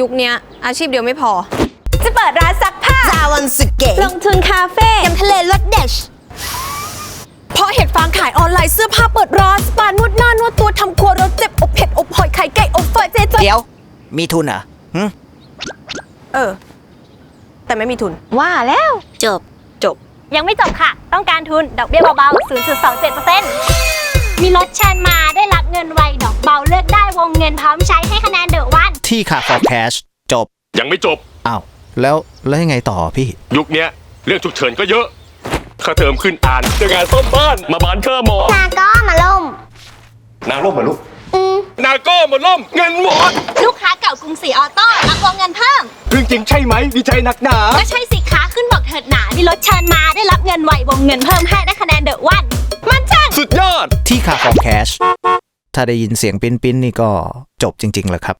ยุคเนี้ยอาชีพเดียวไม่พอ จะเปิดร้านซักผ้า จาวันสุเกะลงทุนคาเฟ่ยำทะเลรสเด็ดเพราะเห็ดฟางขายออนไลน์เสื้อผ้าเปิดร้านสปานวดหน้านวดตัวทำครัวรสเจ็บอบเผ็ดอบหอยไข่ไก่อบเฟอร์เจเจเดี๋ยว มีทุนเหรอหึเออ แต่ไม่มีทุน ว่าแล้ว จบ จบ ยังไม่จบค่ะ ต้องการทุน ดอกเบี้ยเบาๆ 0.27%มีรถเชิญมาได้รับเงินไวดอกเบาเลือกได้วงเงินพร้อมใช้ให้คะแนนเด อะวันที่ขา for cash จบยังไม่จบ อ้าวแล้วแล้วยังไงต่อพี่ ยุคเนี้ยเรื่องฉุกเฉินก็เยอะค่าเทอมขึ้นอ่านเจองานซ่อมบ้านมาบานค่าหมอ นาก็มาล่ม นาล่มเหรอลูกนาก็มาล่มเงินหมดลูกค้าเก่ากรุงศรีออโต้รับวงเงินเพิ่ม เรื่องจริงใช่ไหมดีใจหนักหนา ก็ใช่สิคะขึ้นบอกเถิดหนามีรถเชิญมาได้รับเงินไววงเงินเพิ่มให้ได้คะแนนเดอะวัน มันจังสุดยอด ที่ขา for cash ถ้าได้ยินเสียงปิ้นปิ้นนี่ก็จบจริงๆแหละครับ